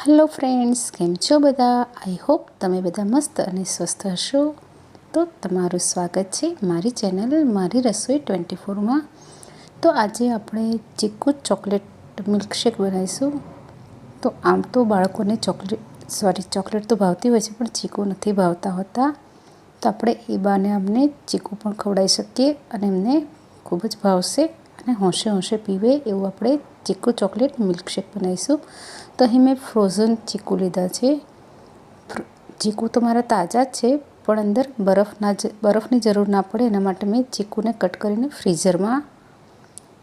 Hello friends કેમ છો બધા? આઈ હોપ તમે બધા મસ્ત અને સ્વસ્થ હશો. તો તમારું સ્વાગત છે મારી ચેનલ મારી રસોઈ ટ્વેન્ટી ફોરમાં. તો આજે આપણે ચીકુ ચોકલેટ મિલ્કશેક બનાવીશું. તો આમ તો બાળકોને ચોકલેટ સોરી ચોકલેટ તો ભાવતી હોય છે, પણ ચીકુ નથી ભાવતા હોતા. તો આપણે એ બાને અમને ચીકુ પણ ખવડાવી શકીએ અને એમને ખૂબ જ ભાવશે. અને હોંશે હોંશે પીવે એવું આપણે ચીકુ ચોકલેટ મિલ્કશેક બનાવીશું. તો અહીં મેં ફ્રોઝન ચીકુ લીધા છે. ચીકુ તો મારા તાજા જ છે, પણ અંદર બરફના જ, બરફની જરૂર ના પડે એના માટે મેં ચીકુને કટ કરીને ફ્રીઝરમાં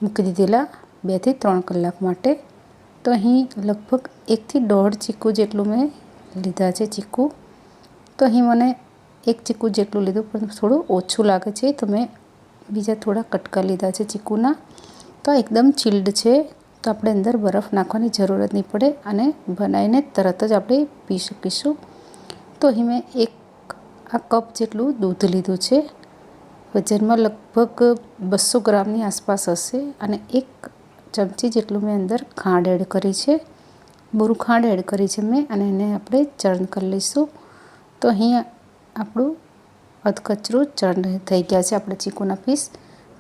મૂકી દીધેલા બેથી ત્રણ કલાક માટે. તો અહીં લગભગ એકથી દોઢ ચીકુ જેટલું મેં લીધા છે ચીકુ. તો અહીં મને એક ચીકુ જેટલું લીધું, પણ થોડું ઓછું લાગે છે. તો મેં બીજા થોડા કટકા લીધા છે ચીકુના. તો એકદમ ચિલ્ડ છે. તો આપણે અંદર બરફ નાખવાની જરૂરત નહીં પડે અને બનાવીને તરત જ આપણે પી શકીશું. તો અહીં મેં એક આ કપ જેટલું દૂધ લીધું છે. વજનમાં લગભગ બસો ગ્રામની આસપાસ હશે અને એક ચમચી જેટલું મેં અંદર ખાંડ એડ કરી છે. બોરું ખાંડ એડ કરી છે મેં અને એને આપણે ચર્ન કરી લઈશું. તો અહીં આપણું અધકચરું ચંડ થઈ ગયા છે આપણે ચીકુના પીસ.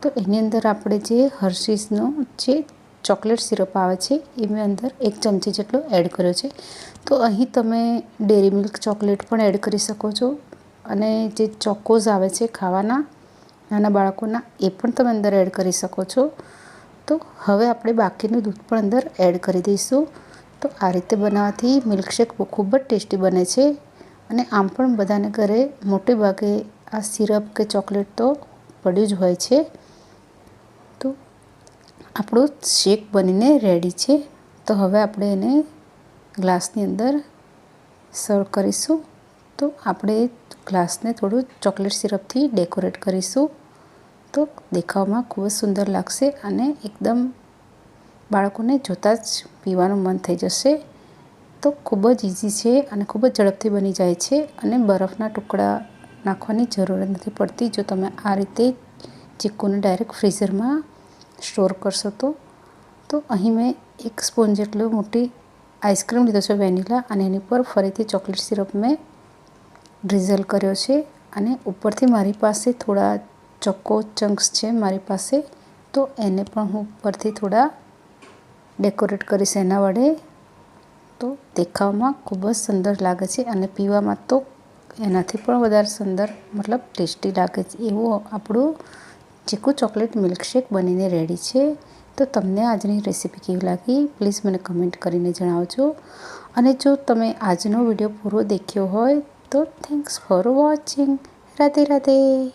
તો એની અંદર આપણે જે હર્શીસનો જે ચોકલેટ સિરપ આવે છે એ મેં અંદર એક ચમચી જેટલો એડ કર્યો છે. તો અહીં તમે ડેરી મિલ્ક ચોકલેટ પણ એડ કરી શકો છો. અને જે ચોકોઝ આવે છે ખાવાના, નાના બાળકોના, એ પણ તમે અંદર એડ કરી શકો છો. તો હવે આપણે બાકીનું દૂધ પણ અંદર એડ કરી દઈશું. તો આ રીતે બનાવવાથી મિલ્કશેક ખૂબ જ ટેસ્ટી બને છે. અને આમ પણ બધાને ઘરે મોટે ભાગે આ સિરપ કે ચોકલેટ તો પડ્યું જ હોય છે. તો આપણો શેક બનીને રેડી છે. તો હવે આપણે એને ગ્લાસની અંદર સર્વ કરીશું. તો આપણે ગ્લાસને થોડું ચોકલેટ સિરપથી ડેકોરેટ કરીશું. તો દેખાવમાં ખૂબ જ સુંદર લાગશે અને એકદમ બાળકોને જોતાં જ પીવાનું મન થઈ જશે. તો ખૂબ જ ઇઝી છે અને ખૂબ જ ઝડપથી બની જાય છે અને બરફના ટુકડા નાખવાની જરૂરત નથી પડતી. જો તમે આ રીતે ચીકુને ડાયરેક્ટ ફ્રીઝરમાં સ્ટોર કરશો તો તો અહીં મેં એક સ્પૂન જેટલું મોટી આઈસ્ક્રીમ લીધો છે વેનીલા અને એની પર ફરીથી ચોકલેટ સિરપ મેં ડ્રિઝલ કર્યો છે. અને ઉપરથી મારી પાસે થોડા ચોક્કો ચંક્સ છે મારી પાસે, તો એને પણ હું ઉપરથી થોડા ડેકોરેટ કરીશ એના વડે. તો દેખાવમાં ખૂબ જ સુંદર લાગે છે અને પીવામાં તો એનાથી પણ વધારે સુંદર, મતલબ ટેસ્ટી લાગે છે. એવું આપણું ચીકુ ચોકલેટ મિલ્કશેક બનીને રેડી છે. તો તમને આજની રેસીપી કેવી લાગી? પ્લીઝ મને કમેન્ટ કરીને જણાવજો. અને જો તમે આજનો વીડિયો પૂરો દેખ્યો હોય તો thanks for watching Radhe Radhe.